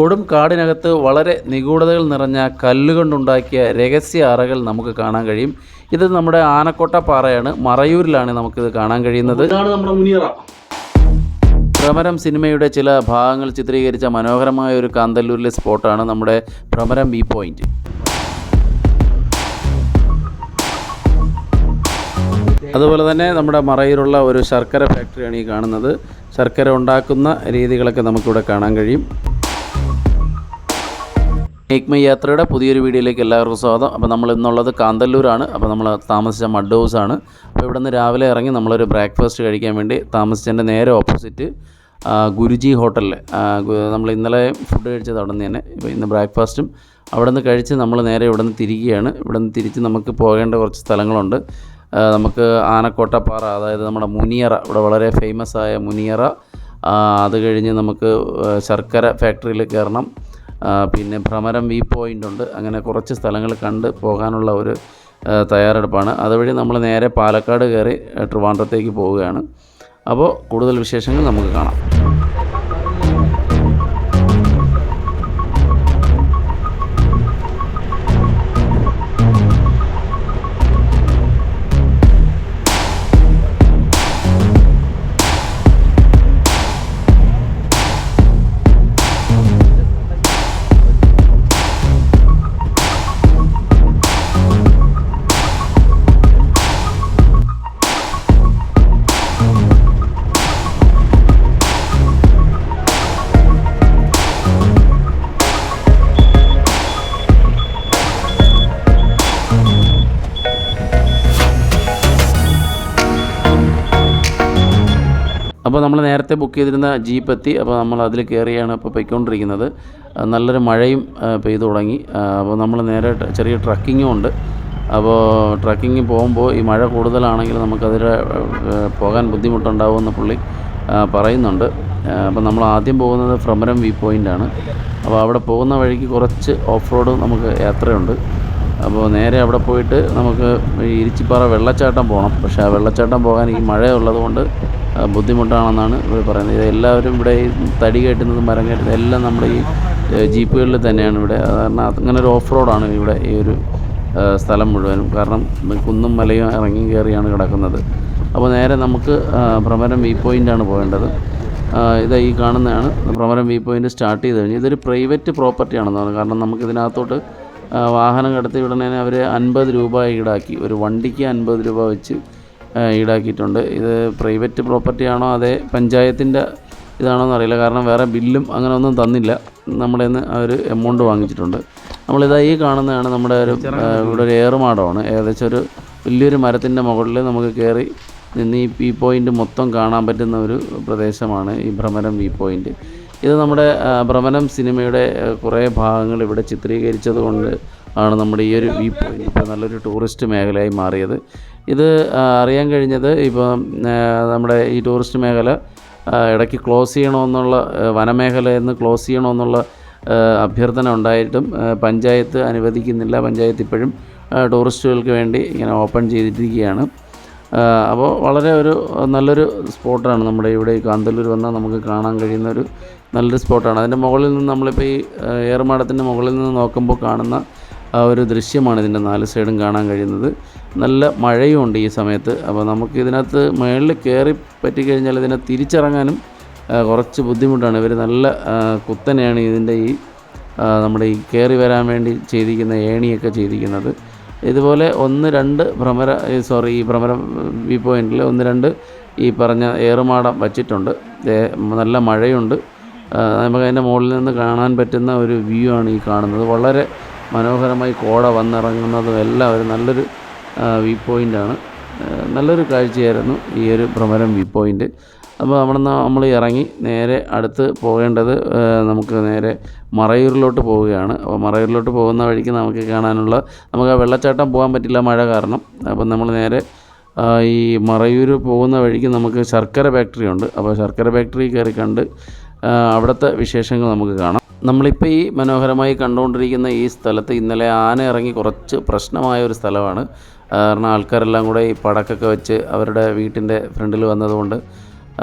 കൊടും കാടിനകത്ത് വളരെ നിഗൂഢതകൾ നിറഞ്ഞ കല്ലുകൊണ്ടുണ്ടാക്കിയ രഹസ്യ അറകൾ നമുക്ക് കാണാൻ കഴിയും. ഇത് നമ്മുടെ ആനക്കോട്ട പാറയാണ് മറയൂരിലാണ് നമുക്കിത് കാണാൻ കഴിയുന്നത്. ഇതാണ് നമ്മുടെ മുനിയറ. ഭ്രമരം സിനിമയുടെ ചില ഭാഗങ്ങൾ ചിത്രീകരിച്ച മനോഹരമായ ഒരു കാന്തല്ലൂരിലെ സ്പോട്ടാണ് നമ്മുടെ ഭ്രമരം വി പോയിന്റ്. അതുപോലെ തന്നെ നമ്മുടെ മറയിലുള്ള ഒരു ശർക്കര ഫാക്ടറിയാണ് ഈ കാണുന്നത്. ശർക്കര ഉണ്ടാക്കുന്ന രീതികളൊക്കെ നമുക്കിവിടെ കാണാൻ കഴിയും. മേക്ക് മൈ യാത്രയുടെ പുതിയൊരു വീഡിയോയിലേക്ക് എല്ലാവർക്കും സ്വാഗതം. അപ്പോൾ നമ്മൾ ഇന്നുള്ളത് കാന്തല്ലൂരാണ്. അപ്പോൾ നമ്മൾ താമസിച്ച മഡ് ഹൗസ് ആണ് അപ്പോൾ ഇവിടെ നിന്ന് രാവിലെ ഇറങ്ങി നമ്മളൊരു ബ്രേക്ക്ഫാസ്റ്റ് കഴിക്കാൻ വേണ്ടി താമസിച്ചതിന്റെ നേരെ ഓപ്പോസിറ്റ് ഗുരുജി ഹോട്ടലിൽ നമ്മൾ ഇന്നലെ ഫുഡ് കഴിച്ചത് അവിടെ നിന്ന് തന്നെ. ഇപ്പോൾ ഇന്ന് ബ്രേക്ക്ഫാസ്റ്റും. അവിടെ നിന്ന് കഴിച്ച് നമ്മൾ നേരെ ഇവിടെ നിന്ന് തിരികുകയാണ് ഇവിടെ നിന്ന് തിരിച്ച് നമുക്ക് പോകേണ്ട കുറച്ച് സ്ഥലങ്ങളുണ്ട്. നമുക്ക് ആനക്കോട്ടപ്പാറ അതായത് നമ്മുടെ മുനിയറ ഇവിടെ വളരെ ഫേമസ് ആയ മുനിയറ. അത് കഴിഞ്ഞ് നമുക്ക് ശർക്കര ഫാക്ടറിയിൽ കയറണം. പിന്നെ ഭ്രമരം വ്യൂ പോയിന്റ് ഉണ്ട്. അങ്ങനെ കുറച്ച് സ്ഥലങ്ങൾ കണ്ട് പോകാനുള്ള ഒരു തയ്യാറെടുപ്പാണ്. അതുവഴി നമ്മൾ നേരെ പാലക്കാട് കയറി ട്രിവാൻഡ്രത്തേക്ക് പോവുകയാണ്. അപ്പോൾ കൂടുതൽ വിശേഷങ്ങൾ നമുക്ക് കാണാം. അപ്പോൾ നമ്മൾ നേരത്തെ ബുക്ക് ചെയ്തിരുന്ന ജീപ്പ് എത്തി. അപ്പോൾ നമ്മൾ അതിൽ കയറിയാണ് ഇപ്പോൾ പോയിക്കൊണ്ടിരിക്കുന്നത്. നല്ലൊരു മഴയും പെയ്തു തുടങ്ങി. അപ്പോൾ നമ്മൾ നേരെ ചെറിയ ട്രക്കിങ്ങും ഉണ്ട്. അപ്പോൾ ട്രക്കിങ് പോകുമ്പോൾ ഈ മഴ കൂടുതലാണെങ്കിൽ നമുക്കതിൽ പോകാൻ ബുദ്ധിമുട്ടുണ്ടാവുമെന്ന് പുള്ളി പറയുന്നുണ്ട്. അപ്പോൾ നമ്മൾ ആദ്യം പോകുന്നത് ഭ്രമരം വ്യൂ പോയിന്റാണ് അപ്പോൾ അവിടെ പോകുന്ന വഴിക്ക് കുറച്ച് ഓഫ് റോഡ് നമുക്ക് യാത്രയുണ്ട്. അപ്പോൾ നേരെ അവിടെ പോയിട്ട് നമുക്ക് ഇരിച്ചിപ്പാറ വെള്ളച്ചാട്ടം പോകണം. പക്ഷേ ആ വെള്ളച്ചാട്ടം പോകാൻ ഈ മഴ ഉള്ളതുകൊണ്ട് ബുദ്ധിമുട്ടാണെന്നാണ് ഇവർ പറയുന്നത്. ഇത് എല്ലാവരും ഇവിടെ ഈ തടി കയറ്റുന്നതും മരം കയറ്റുന്നതും എല്ലാം നമ്മുടെ ഈ ജീപ്പുകളിൽ തന്നെയാണ് ഇവിടെ. കാരണം അങ്ങനെ ഒരു ഓഫ് റോഡാണ് ഇവിടെ ഈ ഒരു സ്ഥലം മുഴുവനും. കാരണം കുന്നും മലയും ഇറങ്ങി കയറിയാണ് കിടക്കുന്നത്. അപ്പോൾ നേരെ നമുക്ക് ഭ്രമരം വ്യൂ പോയിന്റാണ് പോകേണ്ടത്. ഇത് ഈ കാണുന്നതാണ്. ഭ്രമരം വ്യൂ പോയിന്റ് സ്റ്റാർട്ട് ചെയ്ത് കഴിഞ്ഞാൽ ഇതൊരു പ്രൈവറ്റ് പ്രോപ്പർട്ടി ആണെന്ന് പറഞ്ഞു. കാരണം നമുക്ക് ഇതിനകത്തോട്ട് വാഹനം കടത്തി വിടണേന് അവർ അൻപത് രൂപ ഈടാക്കി. ഒരു വണ്ടിക്ക് അൻപത് രൂപ വെച്ച് ഈടാക്കിയിട്ടുണ്ട്. ഇത് പ്രൈവറ്റ് പ്രോപ്പർട്ടി ആണോ അതേ പഞ്ചായത്തിന്റെ ഇതാണോന്ന് അറിയില്ല. കാരണം വേറെ ബില്ലും അങ്ങനെ ഒന്നും തന്നില്ല. നമ്മുടെ നിന്ന് അവർ എമൗണ്ട് വാങ്ങിച്ചിട്ടുണ്ട്. നമ്മളിതാ ഈ കാണുന്നതാണ് നമ്മുടെ ഒരു ഇവിടെ ഒരു ഏറുമാടമാണ്. ഏകദേശം ഒരു വലിയൊരു മരത്തിന്റെ മുകളിൽ നമുക്ക് കയറി നിന്ന് ഈ വ്യൂ പോയിന്റ് മൊത്തം കാണാൻ പറ്റുന്ന ഒരു പ്രദേശമാണ് ഈ ഭ്രമരം വി പോയിന്റ് ഇത് നമ്മുടെ ആ, ഭ്രമരം സിനിമയുടെ കുറേ ഭാഗങ്ങൾ ഇവിടെ ചിത്രീകരിച്ചത് കൊണ്ട് ആണ് നമ്മുടെ ഈ ഒരു വി പോയിന്റ് ഇപ്പോൾ നല്ലൊരു ടൂറിസ്റ്റ് മേഖലയായി മാറിയത്. ഇത് അറിയാൻ കഴിഞ്ഞത് ഇപ്പം നമ്മുടെ ഈ ടൂറിസ്റ്റ് മേഖല ഇടയ്ക്ക് ക്ലോസ് ചെയ്യണമെന്നുള്ള വനമേഖലയെന്ന് ക്ലോസ് ചെയ്യണമെന്നുള്ള അഭ്യർത്ഥന ഉണ്ടായിട്ടും പഞ്ചായത്ത് അനുവദിക്കുന്നില്ല. പഞ്ചായത്ത് ഇപ്പോഴും ടൂറിസ്റ്റുകൾക്ക് വേണ്ടി ഇങ്ങനെ ഓപ്പൺ ചെയ്തിരിക്കുകയാണ് അപ്പോൾ വളരെ ഒരു നല്ലൊരു സ്പോട്ടാണ് നമ്മുടെ ഇവിടെ ഈ കാന്തല്ലൂർ വന്നാൽ നമുക്ക് കാണാൻ കഴിയുന്ന ഒരു നല്ലൊരു സ്പോട്ടാണ്. അതിന്റെ മുകളിൽ നിന്ന് നമ്മളിപ്പോൾ ഈ ഏറുമാടത്തിന്റെ മുകളിൽ നിന്ന് നോക്കുമ്പോൾ കാണുന്ന ആ ഒരു ദൃശ്യമാണ് ഇതിന്റെ നാല് സൈഡും കാണാൻ കഴിയുന്നത്. നല്ല മഴയുമുണ്ട് ഈ സമയത്ത്. അപ്പോൾ നമുക്ക് ഇതിനകത്ത് മുകളിൽ കയറി പറ്റിക്കഴിഞ്ഞാൽ ഇതിനെ തിരിച്ചിറങ്ങാനും കുറച്ച് ബുദ്ധിമുട്ടാണ്. ഇവർ നല്ല കുത്തനെയാണ് ഇതിന്റെ ഈ നമ്മുടെ ഈ കയറി വരാൻ വേണ്ടി ചെയ്തിരിക്കുന്ന ഏണിയൊക്കെ ചെയ്തിരിക്കുന്നത്. ഇതുപോലെ ഒന്ന് രണ്ട് ഭ്രമര സോറി ഈ ഭ്രമര വ്യൂ പോയിന്റിൽ ഒന്ന് രണ്ട് ഈ പറഞ്ഞ ഏറുമാടം വച്ചിട്ടുണ്ട്. നല്ല മഴയുണ്ട്. നമുക്ക് അതിന്റെ മുകളിൽ നിന്ന് കാണാൻ പറ്റുന്ന ഒരു വ്യൂ ആണ് ഈ കാണുന്നത്. വളരെ മനോഹരമായി കോട വന്നിറങ്ങുന്നതും എല്ലാം ഒരു നല്ലൊരു വ്യൂ പോയിന്റാണ് നല്ലൊരു കാഴ്ചയായിരുന്നു ഈ ഒരു ഭ്രമരം വ്യൂ പോയിന്റ് അപ്പോൾ നിന്ന് നമ്മൾ ഇറങ്ങി നേരെ അടുത്ത് പോകേണ്ടത് നമുക്ക് നേരെ മറയൂരിലോട്ട് പോവുകയാണ്. അപ്പോൾ മറയൂരിലോട്ട് പോകുന്ന വഴിക്ക് നമുക്ക് കാണാനുള്ള നമുക്ക് ആ വെള്ളച്ചാട്ടം പോകാൻ പറ്റില്ല മഴ കാരണം. അപ്പോൾ നമ്മൾ നേരെ ഈ മറയൂർ പോകുന്ന വഴിക്ക് നമുക്ക് ശർക്കര ഫാക്ടറി ഉണ്ട്. അപ്പോൾ ശർക്കര ഫാക്ടറി കയറി കണ്ട് അവിടുത്തെ വിശേഷങ്ങൾ നമുക്ക് കാണാം. നമ്മളിപ്പോൾ ഈ മനോഹരമായി കണ്ടുകൊണ്ടിരിക്കുന്ന ഈ സ്ഥലത്ത് ഇന്നലെ ആന ഇറങ്ങി കുറച്ച് പ്രശ്നമായ ഒരു സ്ഥലമാണ്. കാരണം ആൾക്കാരെല്ലാം കൂടെ ഈ പടക്കൊക്കെ വെച്ച് അവരുടെ വീട്ടിന്റെ ഫ്രണ്ടിൽ വന്നതുകൊണ്ട്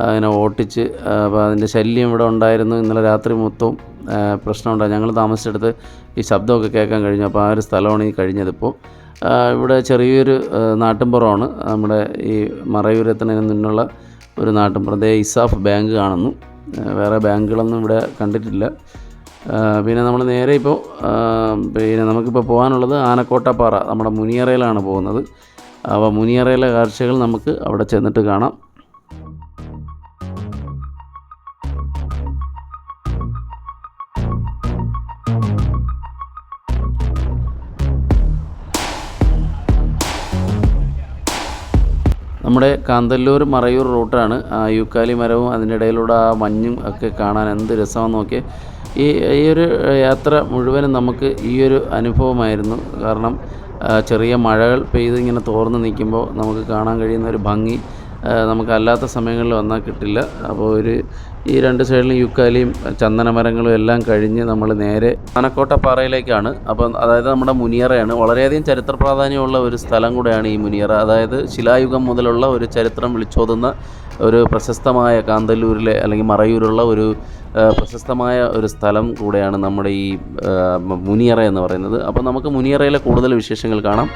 അതിനെ ഓട്ടിച്ച് അപ്പോൾ അതിന്റെ ശല്യം ഇവിടെ ഉണ്ടായിരുന്നു. ഇന്നലെ രാത്രി മൊത്തവും പ്രശ്നമുണ്ടായി ഞങ്ങൾ താമസിച്ചെടുത്ത് ഈ ശബ്ദമൊക്കെ കേൾക്കാൻ കഴിഞ്ഞു. അപ്പോൾ ആ ഒരു സ്ഥലമാണ് ഈ കഴിഞ്ഞതിപ്പോൾ ഇവിടെ ചെറിയൊരു നാട്ടിൻപുറമാണ്. നമ്മുടെ ഈ മറയൂരത്തിന് നിന്നുള്ള ഒരു നാട്ടിൻപുറം. ദേ ഇസാഫ് ബാങ്ക് കാണുന്നു. വേറെ ബാങ്കുകളൊന്നും ഇവിടെ കണ്ടിട്ടില്ല. പിന്നെ നമ്മൾ നേരെ ഇപ്പോൾ പിന്നെ നമുക്കിപ്പോൾ പോകാനുള്ളത് ആനക്കോട്ടപ്പാറ നമ്മുടെ മുനിയറയിലാണ് പോകുന്നത്. അപ്പോൾ മുനിയറയിലെ കാഴ്ചകൾ നമുക്ക് അവിടെ ചെന്നിട്ട് കാണാം. നമ്മുടെ കാന്തല്ലൂർ മറയൂർ റൂട്ടാണ്. ആ യൂക്കാലി മരവും അതിന്റെ ഇടയിലൂടെ ആ മഞ്ഞും ഒക്കെ കാണാൻ എന്ത് രസമാണെന്ന് നോക്കി ഈ ഈ ഒരു യാത്ര മുഴുവനും നമുക്ക് ഈ ഒരു അനുഭവമായിരുന്നു. കാരണം ചെറിയ മഴകൾ പെയ്ത് ഇങ്ങനെ തോർന്ന് നിൽക്കുമ്പോൾ നമുക്ക് കാണാൻ കഴിയുന്ന ഒരു ഭംഗി നമുക്ക് അല്ലാത്ത സമയങ്ങളിൽ വന്നാൽ കിട്ടില്ല. അപ്പോൾ ഒരു ഈ രണ്ട് സൈഡിലും യുക്കാലിയും ചന്ദനമരങ്ങളും എല്ലാം കഴിഞ്ഞ് നമ്മൾ നേരെ ആനക്കോട്ടപ്പാറയിലേക്കാണ് അപ്പം അതായത് നമ്മുടെ മുനിയറയാണ്. വളരെയധികം ചരിത്ര പ്രാധാന്യമുള്ള ഒരു സ്ഥലം കൂടെയാണ് ഈ മുനിയറ. അതായത് ശിലായുഗം മുതലുള്ള ഒരു ചരിത്രം വിളിച്ചോതുന്ന ഒരു പ്രശസ്തമായ കാന്തല്ലൂരിലെ അല്ലെങ്കിൽ മറയൂരുള്ള ഒരു പ്രശസ്തമായ ഒരു സ്ഥലം കൂടെയാണ് നമ്മുടെ ഈ മുനിയറ എന്ന് പറയുന്നത്. അപ്പോൾ നമുക്ക് മുനിയറയിലെ കൂടുതൽ വിശേഷങ്ങൾ കാണാം.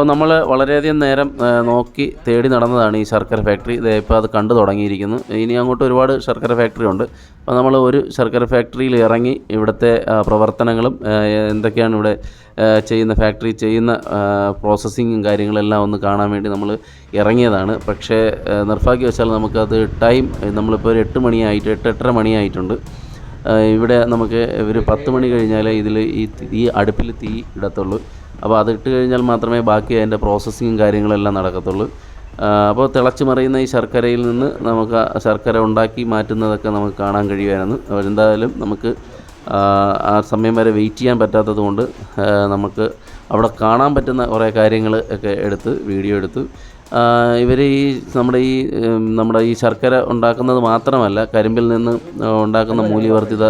അപ്പോൾ നമ്മൾ വളരെയധികം നേരം നോക്കി തേടി നടന്നതാണ് ഈ ശർക്കര ഫാക്ടറി ഇപ്പോൾ അത് കണ്ടു തുടങ്ങിയിരിക്കുന്നു. ഇനി അങ്ങോട്ട് ഒരുപാട് ശർക്കര ഫാക്ടറി ഉണ്ട്. അപ്പോൾ നമ്മൾ ഒരു ശർക്കര ഫാക്ടറിയിൽ ഇറങ്ങി ഇവിടുത്തെ പ്രവർത്തനങ്ങളും എന്തൊക്കെയാണ് ഇവിടെ ചെയ്യുന്ന ഫാക്ടറി ചെയ്യുന്ന പ്രോസസ്സിങ്ങും കാര്യങ്ങളെല്ലാം ഒന്ന് കാണാൻ വേണ്ടി നമ്മൾ ഇറങ്ങിയതാണ്. പക്ഷേ നിർഭാഗ്യവശാൽ നമുക്കത് ടൈം നമ്മളിപ്പോൾ ഒരു എട്ട് മണിയായിട്ട് എട്ട് എട്ടര മണിയായിട്ടുണ്ട്. ഇവിടെ നമുക്ക് ഒരു പത്ത് മണി കഴിഞ്ഞാൽ ഇതിൽ ഈ ഈ അടുപ്പിൽ തീ ഇടത്തുള്ളൂ. അപ്പോൾ അത് ഇട്ട് കഴിഞ്ഞാൽ മാത്രമേ ബാക്കി അതിന്റെ പ്രോസസ്സിങ്ങും കാര്യങ്ങളെല്ലാം നടക്കത്തുള്ളൂ. അപ്പോൾ തിളച്ച് മറിയുന്ന ഈ ശർക്കരയിൽ നിന്ന് നമുക്ക് ശർക്കര ഉണ്ടാക്കി മാറ്റുന്നതൊക്കെ നമുക്ക് കാണാൻ കഴിയുമായിരുന്നു. എന്തായാലും നമുക്ക് ആ, സമയം വരെ വെയിറ്റ് ചെയ്യാൻ പറ്റാത്തത് കൊണ്ട് നമുക്ക് അവിടെ കാണാൻ പറ്റുന്ന കുറേ കാര്യങ്ങൾ ഒക്കെ എടുത്ത് വീഡിയോ എടുത്തു. ഇവർ ഈ നമ്മുടെ ഈ നമ്മുടെ ഈ ശർക്കര ഉണ്ടാക്കുന്നത് മാത്രമല്ല കരിമ്പിൽ നിന്ന് ഉണ്ടാക്കുന്ന മൂല്യവർദ്ധിത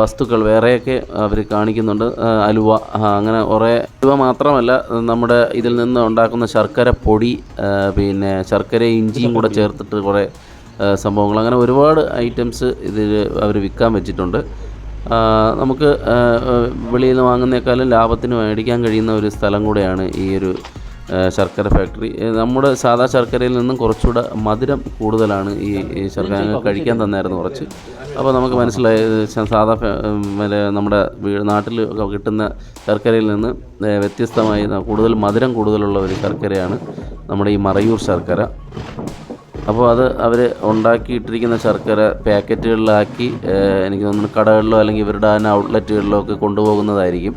വസ്തുക്കൾ വേറെയൊക്കെ അവർ കാണിക്കുന്നുണ്ട്. അലുവ അങ്ങനെ കുറേ അലുവ മാത്രമല്ല നമ്മുടെ ഇതിൽ നിന്ന് ഉണ്ടാക്കുന്ന ശർക്കര പൊടി പിന്നെ ശർക്കര ഇഞ്ചിയും കൂടെ ചേർത്തിട്ട് കുറേ സംഭവങ്ങൾ. അങ്ങനെ ഒരുപാട് ഐറ്റംസ് ഇതിൽ അവർ വിൽക്കാൻ വെച്ചിട്ടുണ്ട്. നമുക്ക് വെളിയിൽ നിന്ന് വാങ്ങുന്നേക്കാളും ലാഭത്തിന് മേടിക്കാൻ കഴിയുന്ന ഒരു സ്ഥലം കൂടെയാണ് ഈ ഒരു ശർക്കര ഫാക്ടറി നമ്മുടെ സാധാ ശർക്കരയിൽ നിന്നും കുറച്ചുകൂടെ മധുരം കൂടുതലാണ് ഈ ശർക്കര. കഴിക്കാൻ തന്നായിരുന്നു കുറച്ച്. അപ്പോൾ നമുക്ക് മനസ്സിലായി സാധാ ഫാ നമ്മുടെ നാട്ടിൽ കിട്ടുന്ന ശർക്കരയിൽ നിന്ന് വ്യത്യസ്തമായി കൂടുതൽ മധുരം കൂടുതലുള്ള ഒരു ശർക്കരയാണ് നമ്മുടെ ഈ മറയൂർ ശർക്കര. അപ്പോൾ അത് അവർ ഉണ്ടാക്കിയിട്ടിരിക്കുന്ന ശർക്കര പാക്കറ്റുകളിലാക്കി എനിക്ക് തോന്നുന്നു കടകളിലോ അല്ലെങ്കിൽ ഇവരുടെ തന്നെ ഔട്ട്ലെറ്റുകളിലോ ഒക്കെ കൊണ്ടുപോകുന്നതായിരിക്കും.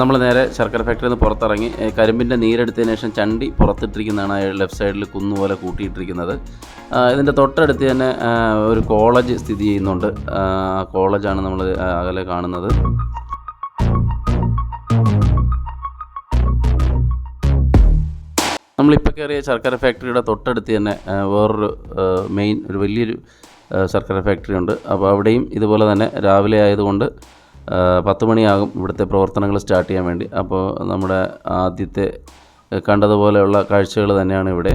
നമ്മൾ നേരെ ശർക്കര ഫാക്ടറിയിൽ നിന്ന് പുറത്തിറങ്ങി കരിമ്പിന്റെ നീരെടുത്തതിന് ശേഷം ചണ്ടി പുറത്തിട്ടിരിക്കുന്നതാണ് ലെഫ്റ്റ് സൈഡിൽ കുന്നുപോലെ കൂട്ടിയിട്ടിരിക്കുന്നത്. ഇതിന്റെ തൊട്ടടുത്ത് തന്നെ ഒരു കോളേജ് സ്ഥിതി ചെയ്യുന്നുണ്ട്. ആ കോളേജാണ് നമ്മൾ അകലെ കാണുന്നത്. നമ്മളിപ്പോൾ കയറിയ ശർക്കര ഫാക്ടറിയുടെ തൊട്ടടുത്ത് തന്നെ വേറൊരു മെയിൻ ഒരു വലിയൊരു ശർക്കര ഫാക്ടറി ഉണ്ട്. അപ്പോൾ അവിടെയും ഇതുപോലെ തന്നെ രാവിലെ ആയതുകൊണ്ട് പത്ത് മണിയാകും ഇവിടുത്തെ പ്രവർത്തനങ്ങൾ സ്റ്റാർട്ട് ചെയ്യാൻ വേണ്ടി. അപ്പോൾ നമ്മുടെ ആദ്യത്തെ കണ്ടതുപോലെയുള്ള കാഴ്ചകൾ തന്നെയാണ് ഇവിടെ.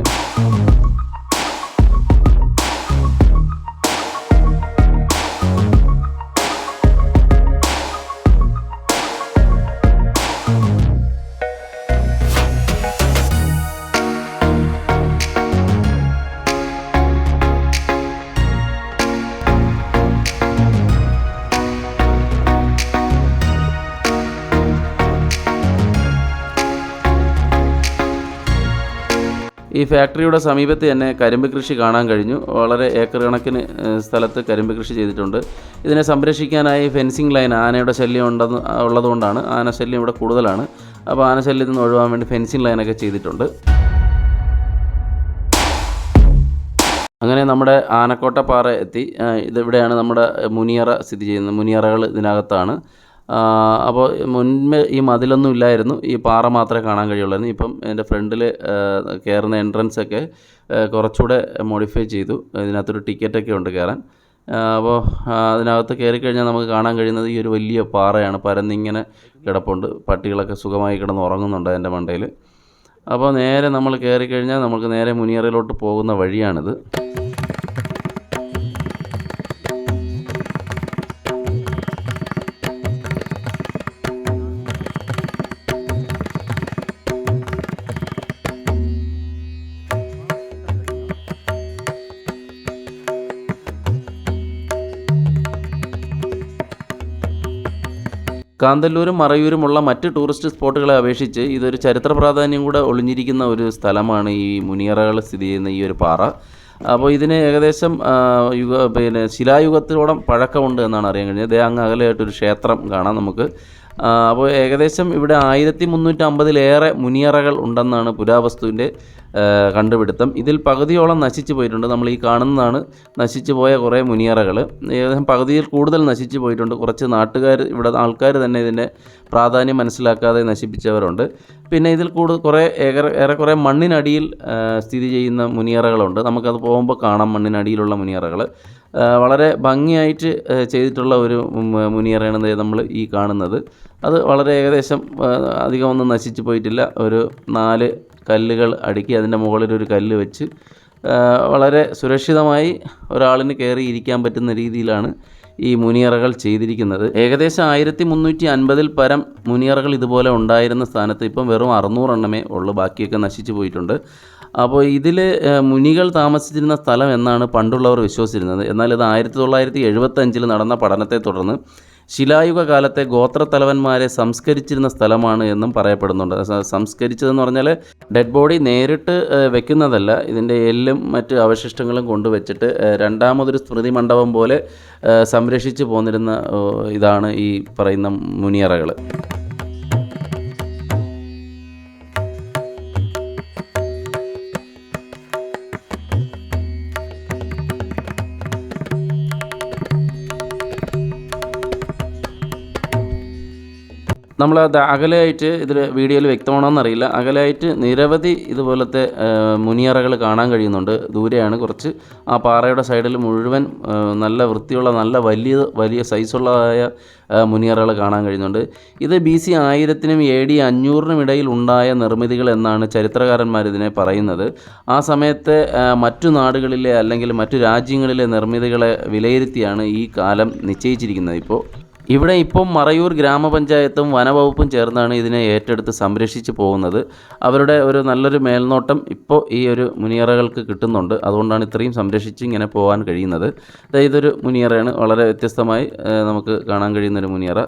ഈ ഫാക്ടറിയുടെ സമീപത്ത് തന്നെ കരിമ്പ് കൃഷി കാണാൻ കഴിഞ്ഞു. വളരെ ഏക്കർ കണക്കിന് സ്ഥലത്ത് കരിമ്പ് കൃഷി ചെയ്തിട്ടുണ്ട്. ഇതിനെ സംരക്ഷിക്കാനായി ഫെൻസിങ് ലൈൻ ആനയുടെ ശല്യം ഉണ്ടെന്ന് ഉള്ളതുകൊണ്ടാണ് ആന ശല്യം ഇവിടെ കൂടുതലാണ്. അപ്പോൾ ആന ശല്യത്തിൽ നിന്ന് ഒഴിവാൻ വേണ്ടി ഫെൻസിങ് ലൈനൊക്കെ ചെയ്തിട്ടുണ്ട്. അങ്ങനെ നമ്മുടെ ആനക്കോട്ടപ്പാറ എത്തി. ഇതിവിടെയാണ് നമ്മുടെ മുനിയറ സ്ഥിതി ചെയ്യുന്നത്. മുനിയറകൾ ഇതിനകത്താണ്. അപ്പോൾ മുൻപേ ഈ മതിലൊന്നും ഇല്ലായിരുന്നു. ഈ പാറ മാത്രമേ കാണാൻ കഴിയുള്ളായിരുന്നു. ഇപ്പം എന്റെ ഫ്രണ്ടിൽ കയറുന്ന എൻട്രൻസ് ഒക്കെ ആ, കുറച്ചുകൂടെ മോഡിഫൈ ചെയ്തു. ഇതിനകത്തൊരു ടിക്കറ്റൊക്കെ ഉണ്ട് കയറാൻ അപ്പോൾ അതിനകത്ത് കയറി കഴിഞ്ഞാൽ നമുക്ക് കാണാൻ കഴിയുന്നത് ഈ ഒരു വലിയ പാറയാണ്. പരന്നിങ്ങനെ കിടപ്പുണ്ട്. പട്ടികളൊക്കെ സുഖമായി കിടന്ന് ഉറങ്ങുന്നുണ്ട് എന്റെ മണ്ടയിൽ അപ്പോൾ നേരെ നമ്മൾ കയറി കഴിഞ്ഞാൽ നമുക്ക് നേരെ മുനിയറയിലോട്ട് പോകുന്ന വഴിയാണിത്. കാന്തല്ലൂരും മറയൂരുമുള്ള മറ്റ് ടൂറിസ്റ്റ് സ്പോട്ടുകളെ അപേക്ഷിച്ച് ഇതൊരു ചരിത്ര പ്രാധാന്യം കൂടെ ഒളിഞ്ഞിരിക്കുന്ന ഒരു സ്ഥലമാണ് ഈ മുനിയറകൾ സ്ഥിതി ചെയ്യുന്ന ഈ ഒരു പാറ. അപ്പോൾ ഇതിന് ഏകദേശം യുഗ പിന്നെ ശിലായുഗത്തോളം പഴക്കമുണ്ട് എന്നാണ് അറിയാൻ കഴിഞ്ഞത്. ദേ അങ്ങ് അകലെയായിട്ടൊരു ക്ഷേത്രം കാണാം നമുക്ക്. അപ്പോൾ ഏകദേശം ഇവിടെ ആയിരത്തി മുന്നൂറ്റമ്പതിലേറെ മുനിയറകൾ ഉണ്ടെന്നാണ് പുരാവസ്തുവിന്റെ കണ്ടുപിടുത്തം. ഇതിൽ പകുതിയോളം നശിച്ചു പോയിട്ടുണ്ട്. നമ്മൾ ഈ കാണുന്നതാണ് നശിച്ചു പോയ കുറേ മുനിയറകൾ. ഏകദേശം പകുതിയിൽ കൂടുതൽ നശിച്ചു പോയിട്ടുണ്ട്. കുറച്ച് നാട്ടുകാർ ഇവിടെ ആൾക്കാർ തന്നെ ഇതിന്റെ പ്രാധാന്യം മനസ്സിലാക്കാതെ നശിപ്പിച്ചവരുണ്ട്. പിന്നെ ഇതിൽ കൂടുതൽ കുറേ ഏറെ ഏറെക്കുറെ മണ്ണിനടിയിൽ സ്ഥിതി ചെയ്യുന്ന മുനിയറകളുണ്ട്. നമുക്കത് പോകുമ്പോൾ കാണാം മണ്ണിനടിയിലുള്ള മുനിയറകൾ. വളരെ ഭംഗിയായിട്ട് ചെയ്തിട്ടുള്ള ഒരു മുനിയറയാണ് നമ്മൾ ഈ കാണുന്നത്. അത് വളരെ ഏകദേശം അധികമൊന്നും നശിച്ചു പോയിട്ടില്ല. ഒരു നാല് കല്ലുകൾ അടുക്കി അതിന്റെ ഒരു കല്ല് വെച്ച് വളരെ സുരക്ഷിതമായി ഒരാളിന് കയറി ഇരിക്കാൻ പറ്റുന്ന രീതിയിലാണ് ഈ മുനിയറകൾ ചെയ്തിരിക്കുന്നത്. ഏകദേശം ആയിരത്തി മുന്നൂറ്റി അൻപതിൽ പരം മുനിയറകൾ ഇതുപോലെ ഉണ്ടായിരുന്ന സ്ഥാനത്ത് ഇപ്പം വെറും അറുന്നൂറെണ്ണമേ ഉള്ളൂ ബാക്കിയൊക്കെ നശിച്ചു പോയിട്ടുണ്ട്. അപ്പോൾ ഇതിൽ മുനികൾ താമസിച്ചിരുന്ന സ്ഥലം എന്നാണ് പണ്ടുള്ളവർ വിശ്വസിച്ചിരുന്നത്. എന്നാൽ ഇത് ആയിരത്തി തൊള്ളായിരത്തി എഴുപത്തഞ്ചിൽ നടന്ന പഠനത്തെ തുടർന്ന് ശിലായുഗ കാലത്തെ ഗോത്രത്തലവന്മാരെ സംസ്കരിച്ചിരുന്ന സ്ഥലമാണ് എന്നും പറയപ്പെടുന്നുണ്ട്. സംസ്കരിച്ചതെന്ന് പറഞ്ഞാൽ ഡെഡ് ബോഡി നേരിട്ട് വെക്കുന്നതല്ല. ഇതിന്റെ എല്ലും മറ്റ് അവശിഷ്ടങ്ങളും കൊണ്ടുവച്ചിട്ട് രണ്ടാമതൊരു സ്മൃതി മണ്ഡപം പോലെ സംരക്ഷിച്ചു പോന്നിരുന്ന ഇതാണ് ഈ പറയുന്ന മുനിയറകൾ. നമ്മൾ അത് അകലെയായിട്ട് ഇതിൽ വീഡിയോയിൽ വ്യക്തമാണോയെന്നറിയില്ല അകലെയായിട്ട് നിരവധി ഇതുപോലത്തെ മുനിയറകൾ കാണാൻ കഴിയുന്നുണ്ട്. ദൂരെയാണ് കുറച്ച്. ആ പാറയുടെ സൈഡിൽ മുഴുവൻ നല്ല വൃത്തിയുള്ള നല്ല വലിയ വലിയ സൈസുള്ളതായ മുനിയറകൾ കാണാൻ കഴിയുന്നുണ്ട്. ഇത് ബി സി ആയിരത്തിനും എ ഡി അഞ്ഞൂറിനും ഇടയിൽ ഉണ്ടായ നിർമ്മിതികൾ എന്നാണ് ചരിത്രകാരന്മാർ ഇതിനെ പറയുന്നത്. ആ സമയത്തെ മറ്റു നാടുകളിലെ അല്ലെങ്കിൽ മറ്റു രാജ്യങ്ങളിലെ നിർമ്മിതികളെ വിലയിരുത്തിയാണ് ഈ കാലം നിശ്ചയിച്ചിരിക്കുന്നത് ഇപ്പോൾ. ഇവിടെ ഇപ്പം മറയൂർ ഗ്രാമപഞ്ചായത്തും വനവകുപ്പും ചേർന്നാണ് ഇതിനെ ഏറ്റെടുത്ത് സംരക്ഷിച്ചു പോകുന്നത്. അവരുടെ ഒരു നല്ലൊരു മേൽനോട്ടം ഇപ്പോൾ ഈ ഒരു മുനിയറകൾക്ക് കിട്ടുന്നുണ്ട്. അതുകൊണ്ടാണ് ഇത്രയും സംരക്ഷിച്ച് ഇങ്ങനെ പോകാൻ കഴിയുന്നത്. ഇതൊരു മുനിയറയാണ്. വളരെ വ്യത്യസ്തമായി നമുക്ക് കാണാൻ കഴിയുന്ന ഒരു മുനിയറ.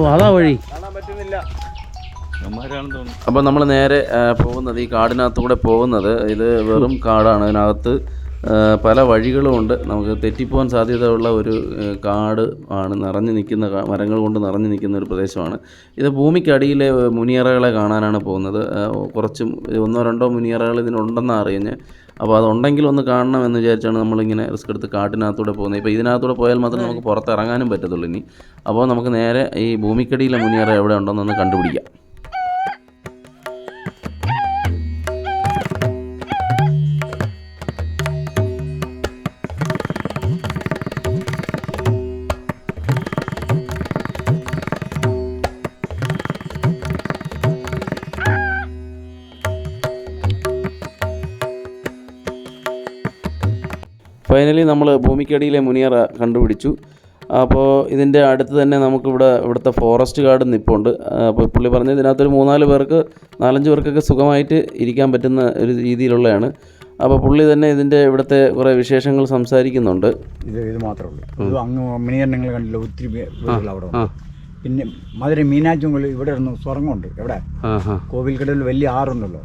ഓ അതാ വഴി. കാണാൻ പറ്റുന്നില്ല. അമ്മമാരാണെന്ന് തോന്നുന്നു. അപ്പോൾ നമ്മൾ നേരെ പോകുന്നത് ഈ കാടിനകത്തൂടെ പോകുന്നത് ഇത് വെറും കാടാണ്. അതിനകത്ത് പല പല വഴികളുമുണ്ട് നമുക്ക് തെറ്റിപ്പോകാൻ സാധ്യതയുള്ള ഒരു കാട് ആണ്. നിറഞ്ഞു നിൽക്കുന്ന മരങ്ങൾ കൊണ്ട് നിറഞ്ഞു നിൽക്കുന്ന ഒരു പ്രദേശമാണ്. ഇത് ഭൂമിക്കടിയിലെ മുനിയറകളെ കാണാനാണ് പോകുന്നത്. കുറച്ചും ഒന്നോ രണ്ടോ മുനിയറകൾ ഇതിനുണ്ടെന്നാണ് അറിയുന്നത്. അപ്പോൾ അതുണ്ടെങ്കിൽ ഒന്ന് കാണണം എന്ന് വിചാരിച്ചാണ് നമ്മളിങ്ങനെ റിസ്ക് എടുത്ത് കാട്ടിനകത്തൂടെ പോകുന്നത്. ഇപ്പോൾ ഇതിനകത്തൂടെ പോയാൽ മാത്രമേ നമുക്ക് പുറത്തിറങ്ങാനും പറ്റത്തുള്ളൂ ഇനി. അപ്പോൾ നമുക്ക് നേരെ ഈ ഭൂമിക്കടിയിലെ മുനിയറ എവിടെ ഉണ്ടെന്നൊന്ന് കണ്ടുപിടിക്കാം. ഫൈനലി നമ്മൾ ഭൂമിക്കടിയിലെ മുനിയറ കണ്ടുപിടിച്ചു. അപ്പോൾ ഇതിന്റെ അടുത്ത് തന്നെ നമുക്കിവിടെ ഇവിടുത്തെ ഫോറസ്റ്റ് ഗാർഡ് നിൽപ്പുണ്ട് അപ്പോൾ പുള്ളി പറഞ്ഞത് ഇതിനകത്തൊരു മൂന്നാൽ പേർക്ക് നാലഞ്ച് പേർക്കൊക്കെ സുഖമായിട്ട് ഇരിക്കാൻ പറ്റുന്ന ഒരു രീതിയിലുള്ളതാണ് അപ്പോൾ പുള്ളി തന്നെ ഇതിന്റെ ഇവിടുത്തെ കുറേ വിശേഷങ്ങൾ സംസാരിക്കുന്നുണ്ട്. ഇത് ഇത് മാത്രമേ ഉള്ളൂ. അങ്ങ് മിനിയറിനങ്ങൾ നിങ്ങൾ കണ്ടില്ല ഒത്തിരി അവിടെ പിന്നെ മധുര മീനാച്ചുങ്കൽ ഇവിടെ ഇരുന്ന് സ്വർഗമുണ്ട് എവിടെ? കോവിൽക്കടയിൽ വലിയ ആറുണ്ടല്ലോ.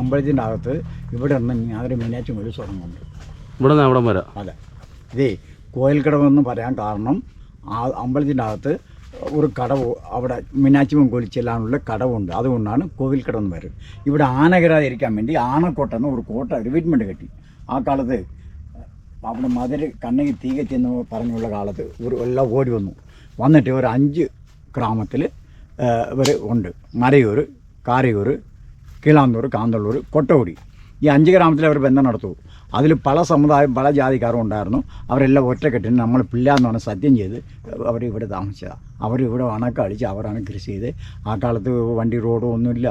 അമ്പലത്തിന്റെ അകത്ത് ഇവിടെ ഇരുന്ന് മധുര മീനാച്ചുങ്കൽ സ്വർണമുണ്ട് ഇവിടെ നിന്ന് അവിടെ വരാം? അതെ ഇതേ കോയിൽക്കടവെന്ന് പറയാൻ കാരണം ആ അമ്പലത്തിന്റെ അകത്ത് ഒരു കടവ് അവിടെ മീനാച്ചിമം കൊലിച്ചെല്ലാനുള്ള കടവുണ്ട്. അതുകൊണ്ടാണ് കോവിൽക്കടവെന്ന് പേര്. ഇവിടെ ആന കയറാതിരിക്കാൻ വേണ്ടി ആനക്കോട്ടെന്ന് ഒരു കോട്ട റിവീറ്റ്മെന്റ് കെട്ടി. ആ കാലത്ത് അവിടെ മതിൽ കണ്ണകി തീ എന്ന് പറഞ്ഞുള്ള കാലത്ത് ഒരു എല്ലാം ഓടി വന്നു. വന്നിട്ട് ഒരു അഞ്ച് ഗ്രാമത്തിൽ ഇവർ ഉണ്ട്. മരയൂർ കാരയൂർ കീളാന്തൂർ കാന്തള്ളൂർ കൊട്ടകുടി. ഈ അഞ്ച് ഗ്രാമത്തിൽ അവർ ബന്ധം നടത്തൂ അതിൽ പല സമുദായം പല ജാതിക്കാരും ഉണ്ടായിരുന്നു. അവരെല്ലാം ഒറ്റക്കെട്ടിന് നമ്മൾ പിള്ളാന്ന് പറഞ്ഞ് സത്യം ചെയ്ത് അവർ ഇവിടെ താമസിച്ചതാണ് അവർ ഇവിടെ വണക്കടിച്ച് അവരാണ് കൃഷി ചെയ്ത് ആ കാലത്ത് വണ്ടി റോഡോ ഒന്നുമില്ല.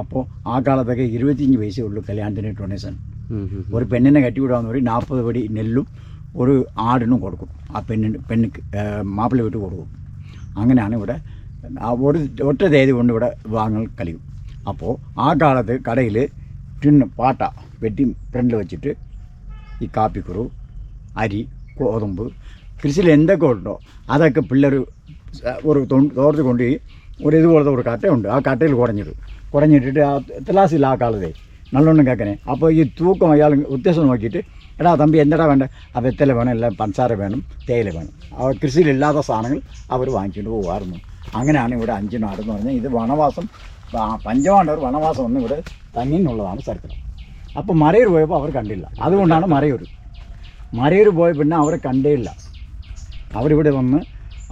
അപ്പോൾ ആ കാലത്തൊക്കെ ഇരുപത്തിയഞ്ച് പൈസ ഉള്ളൂ കല്യാണത്തിന് ഡൊണേഷൻ. ഒരു പെണ്ണിനെ കെട്ടിവിടാന്ന് പറയും നാൽപ്പത് പടി നെല്ലും ഒരു ആടിനും കൊടുക്കും. ആ പെണ്ണിന് പെണ്ണ് മാപ്പിള വിട്ട് കൊടുക്കും. അങ്ങനെയാണ് ഇവിടെ ഒരു ഒറ്റ തേതി കൊണ്ട് ഇവിടെ വിവാഹങ്ങൾ കളിയും അപ്പോൾ ആ കാലത്ത് കടയിൽ ടിന്ന് പാട്ട വെട്ടി ഫ്രണ്ടിൽ വെച്ചിട്ട് ഈ കാപ്പിക്കുറു അരി ഗോതമ്പ് കൃഷിയിൽ എന്തൊക്കെ ഉണ്ടോ അതൊക്കെ പിള്ളേർ ഒരു തോർത്ത് കൊണ്ടുപോയി ഒരു ഇതുപോലത്തെ ഒരു കട്ടയുണ്ട് ആ കട്ടയിൽ കുറഞ്ഞിട്ട് കുറഞ്ഞിട്ടിട്ട് ആ തലാസിൽ ആ കാളതേ നല്ലോണം കേൾക്കണേ അപ്പോൾ ഈ തൂക്കം അയാൾ ഉദ്ദേശം നോക്കിയിട്ട് എടാ തമ്പി എന്തടാ വേണ്ട? ആ വെത്തല വേണം എല്ലാം പഞ്ചസാര വേണം തേയില വേണം. ആ കൃഷിയിലില്ലാത്ത സാധനങ്ങൾ അവർ വാങ്ങിച്ചുകൊണ്ട് പോകുമായിരുന്നു അങ്ങനെയാണ് ഇവിടെ അഞ്ച് നാട് എന്ന് പറഞ്ഞാൽ ഇത് വനവാസം ആ പഞ്ചപാണ്ഡവർ വനവാസം ഒന്നും ഇവിടെ തങ്ങി എന്നുള്ളതാണ് ചരിത്രം. അപ്പോൾ മറയൂർ പോയപ്പോൾ അവർ കണ്ടില്ല. അതുകൊണ്ടാണ് മറയൂർ. മറയൂർ പോയ പിന്നെ അവരെ കണ്ടേയില്ല അവരിവിടെ വന്ന്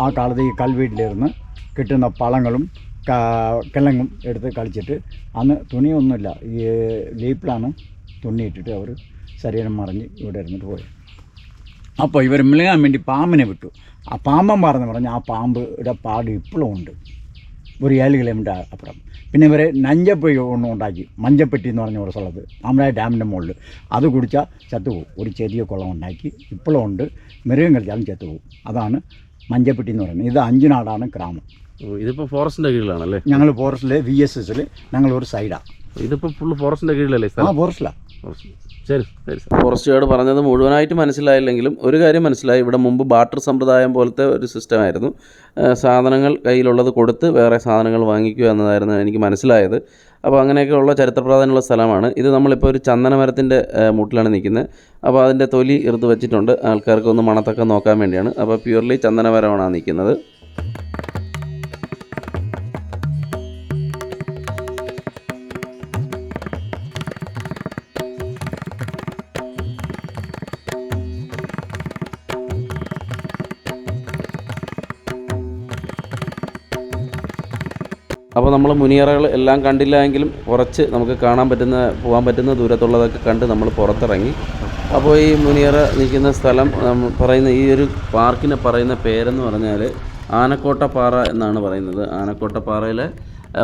ആ കാലത്ത് ഈ കൽവീട്ടിലിരുന്ന് കിട്ടുന്ന പഴങ്ങളും കിളങ്ങും എടുത്ത് കളിച്ചിട്ട് അന്ന് തുണിയൊന്നുമില്ല. ഈ ലീപ്പിലാണ് തുണി ഇട്ടിട്ട് അവർ ശരീരം മറിഞ്ഞ് ഇവിടെ ഇരുന്നിട്ട് പോയി അപ്പോൾ ഇവർ മിളകാൻ വേണ്ടി പാമ്പിനെ വിട്ടു. ആ പാമ്പൻ പാറെന്ന് പറഞ്ഞാൽ ആ പാമ്പ് ഇവിടെ പാട് ഇപ്പോഴും ഉണ്ട്. ഒരു ഏഴ് കിലോമീറ്റർ അപ്പുറം. പിന്നെ ഇവർ നഞ്ചപ്പൊഴി ഒന്നും ഉണ്ടാക്കി. മഞ്ചപ്പെട്ടി എന്ന് പറഞ്ഞ ഒരു സ്ഥലത്ത്. നമ്മുടെ ഡാമിന്റെ മുകളിൽ. അത് കുടിച്ചാൽ ചത്തുപോകും. ഒരു ചെറിയ കുളം ഉണ്ടാക്കി. ഇപ്പോഴും ഉണ്ട്. മൃഗം കളിച്ചാലും ചത്തുപോകും. അതാണ് മഞ്ചപ്പെട്ടി എന്ന് പറയുന്നത്. ഇത് അഞ്ചുനാടാണ് ഗ്രാമം. ഇതിപ്പോൾ ഫോറസ്റ്റിന്റെ കീഴിലാണല്ലേ? ഞങ്ങൾ ഫോറസ്റ്റിൽ വി എസ് എസിൽ ഞങ്ങളൊരു സൈഡാണ് ഇതിപ്പോൾ ഫുള്ള് ഫോറസ്റ്റിന്റെ കീഴിലല്ലേ ആ ഫോറസ്റ്റിലാണ് ശരി ശരി ഫോറസ്റ്റ് ഗാർഡ് പറഞ്ഞത് മുഴുവനായിട്ട് മനസ്സിലായില്ലെങ്കിലും ഒരു കാര്യം മനസ്സിലായി. ഇവിടെ മുമ്പ് ബാട്ടർ സമ്പ്രദായം പോലത്തെ ഒരു സിസ്റ്റമായിരുന്നു സാധനങ്ങൾ കയ്യിലുള്ളത് കൊടുത്ത് വേറെ സാധനങ്ങൾ വാങ്ങിക്കുക എന്നതായിരുന്നു എനിക്ക് മനസ്സിലായത്. അപ്പോൾ അങ്ങനെയൊക്കെയുള്ള ചരിത്രപ്രാധാന്യമുള്ള സ്ഥലമാണ്. ഇത് നമ്മളിപ്പോൾ ഒരു ചന്ദനമരത്തിന്റെ മുട്ടിലാണ് നിൽക്കുന്നത്. അപ്പോൾ അതിന്റെ തൊലി എടുത്ത് വെച്ചിട്ടുണ്ട്. ആൾക്കാർക്ക് ഒന്ന് മണത്തൊക്കെ നോക്കാൻ വേണ്ടിയാണ്. അപ്പോൾ പ്യൂർലി ചന്ദനമരമാണ് നിൽക്കുന്നത്. അപ്പോൾ നമ്മൾ മുനിയറകൾ എല്ലാം കണ്ടില്ല എങ്കിലും കുറച്ച് നമുക്ക് കാണാൻ പറ്റുന്ന പോകാൻ പറ്റുന്ന ദൂരത്തുള്ളതൊക്കെ കണ്ട് നമ്മൾ പുറത്തിറങ്ങി. അപ്പോൾ ഈ മുനിയറ നിൽക്കുന്ന സ്ഥലം പറയുന്ന ഈ ഒരു പാർക്കിനെ പറയുന്ന പേരെന്ന് പറഞ്ഞാൽ ആനക്കോട്ടപ്പാറ എന്നാണ് പറയുന്നത്. ആനക്കോട്ടപ്പാറയിലെ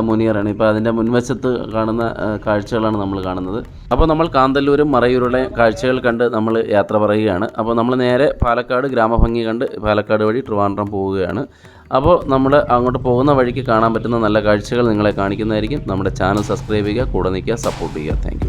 മുനിയറാണ് ഇപ്പോൾ അതിന്റെ മുൻവശത്ത് കാണുന്ന കാഴ്ചകളാണ് നമ്മൾ കാണുന്നത്. അപ്പോൾ നമ്മൾ കാന്തല്ലൂരും മറയൂരുള്ള കാഴ്ചകൾ കണ്ട് നമ്മൾ യാത്ര പറയുകയാണ്. അപ്പോൾ നമ്മൾ നേരെ പാലക്കാട് ഗ്രാമഭംഗി കണ്ട് പാലക്കാട് വഴി ട്രിവാൻഡ്രം പോവുകയാണ്. അപ്പോൾ നമ്മൾ അങ്ങോട്ട് പോകുന്ന വഴിക്ക് കാണാൻ പറ്റുന്ന നല്ല കാഴ്ചകൾ നിങ്ങളെ കാണിക്കുന്നതായിരിക്കും. നമ്മുടെ ചാനൽ സബ്സ്ക്രൈബ് ചെയ്യുക കൂടെ നിൽക്കുക സപ്പോർട്ട് ചെയ്യുക. താങ്ക്